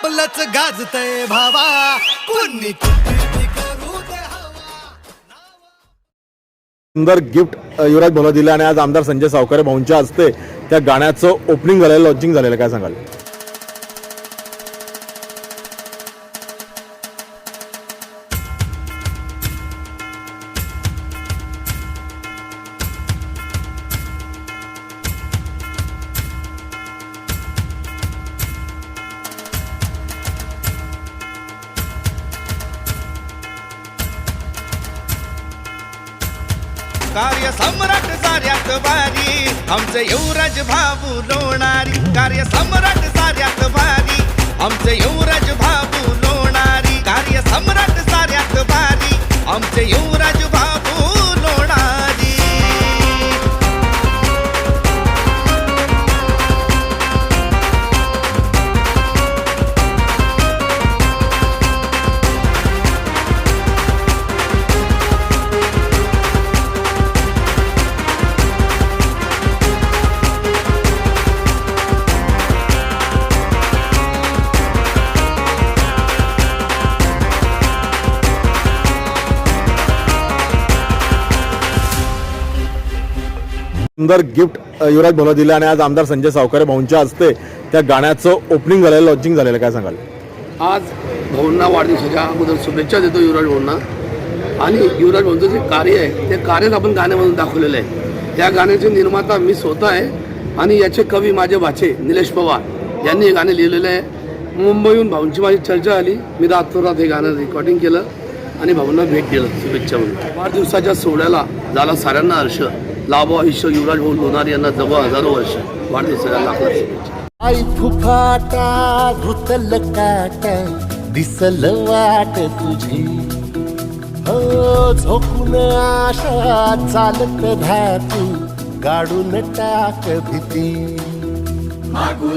आपलंच गाजतय भावा. कुणी सुंदर गिफ्ट युवराज भोला दिला आणि आज आमदार संजय सावकारे भाऊंच्या हस्ते त्या गाण्याचं ओपनिंग झालेलं लॉन्चिंग झालेलं काय सांगाल? कार्य सम्राट साऱ्यात भारी. आमचे युवराज भाऊ लोणारी. कार्य सम्राट साऱ्यात भारी. आमचे युवराज भाऊ लोणारी. कार्य सम्राट साऱ्यात भारी. आमचे युवराज सुंदर गिफ्ट युवराज भोला दिलं आणि आज आमदार संजय सावकारे भाऊंच्या हस्ते त्या गाण्याचं ओपनिंग झालेलं लॉन्चिंग झालेलं काय सांगाल? आज भाऊंना वाढदिवसाच्या अगोदर शुभेच्छा देतो युवराज भाऊंना. आणि युवराज भाऊंचं जे कार्य आहे ते कार्यच आपण गाण्यामधून दाखवलेलं आहे. त्या गाण्याचे निर्माता मी स्वतः आहे आणि याचे कवी माझे भाचे निलेश पवार यांनी हे गाणे लिहिलेलं आहे. मुंबईहून भाऊंची माझी चर्चा आली. मी रातोरात हे गाणं रेकॉर्डिंग केलं आणि भाऊंना भेट दिलं. शुभेच्छा म्हणून. वाढदिवसाच्या सोहळ्याला झाला साऱ्यांना हर्ष लाभो आयुष्य युवराज भाऊ लोणार यांना जवळ हजारो वर्ष वाढदिवसाला आई फुफाटा रुतल काटा दिसल वाट तुझी. हो झोपून आशा चालत धातू गाडून टाक भीती. होर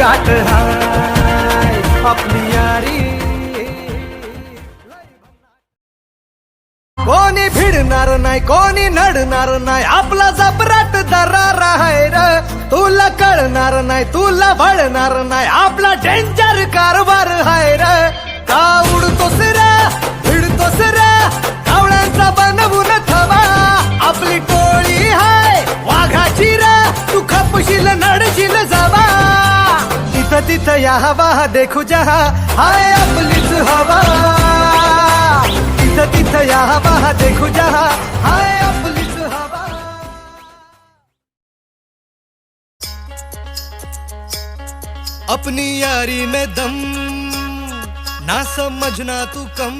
गुंगाट हाय आपली यारी। कोणी भिडणार नाही कोणी नडणार नाही आपला जबराट दरार आहे र. तुला कळणार नाही तुला भळणार नाही आपला डेंजर कारभार आहे र. का उडतोस रे भिडतोस रे कावळ्यांचा बनवून थवा आपली टोळी हाय वाघाची रा तू खपशील नडशील जावा. तिथं या हवा देखू जहा. हाय आपलीच हवा. तिथं तिथं या हवा देखू जहा. हाय आपलीच हवा. अपनी यारी में दम ना समझना तू कम.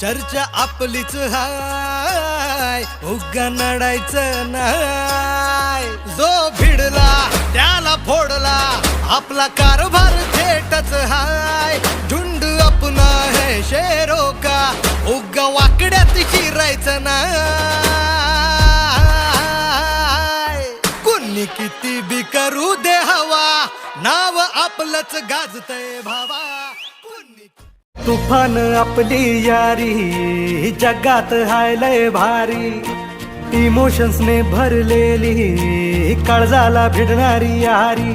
चर्चा आपलीच हाय उगा नडायचं नाय जो भिडला त्याला फोडला. आपला कारभार थेटच हाय. झुंड अपना है शेरो का उग वाकड्यात शिरायचं नाय. कुणी किती बी करू दे हवा. नाव आपलंच गाजतय भावा. तुफान आपली यारी. जगात हाय लय भारी. इमोशन्सने भरलेली काळजाला भिडणारी आरी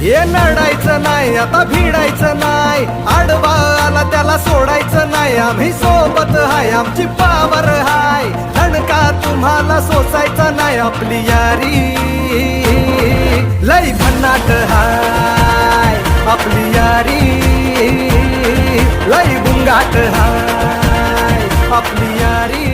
हे लढायचं नाही आता भिडायचं नाही. आडवा आला त्याला सोडायचं नाही. आम्ही सोबत हाय आमची पावर हाय. धणका तुम्हाला सोसायचा नाही आपली यारी. लय भन्नाट हाय आपली यारी. लय गुंगाट हाय आपली यारी.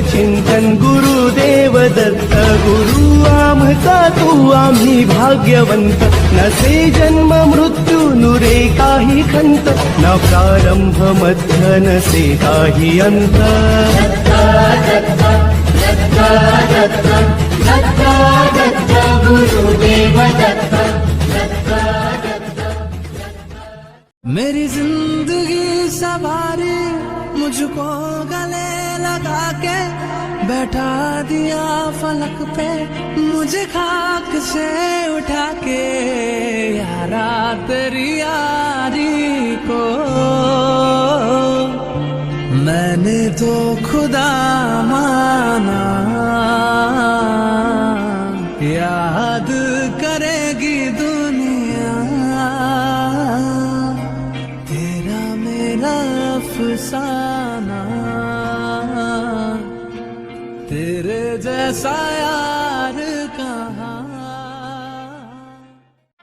चिंतन गुरुदेव दत्त गुरु आमचा तू आम्ही भाग्यवंत। नसे जन्म मृत्यू नुरे काही खंत। न प्रारंभ मध्य नसे काही अंत। मेरी ज़िंदगी सवारी मुझको के बैठा दिया फलक पे, मुझे खाक से उठा के, यारा तेरी यारी को। मैंने तो खुदा माना, याद करेगी दुनिया। तेरा मेरा अफसाना desire.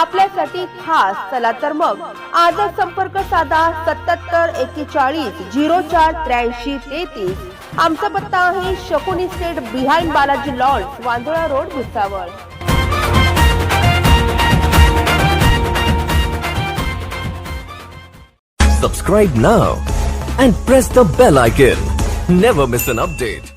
आपल्यासाठी खास चला तर मग आजच संपर्क साधा सत्याहत्तर एकेचाळीस झिरो चार त्र्याऐंशी तेहतीस आमचा पत्ता आहे Shakuni state behind Balaji lawns Vandola road Bhusawal Subscribe now and press the bell icon. Never miss an update.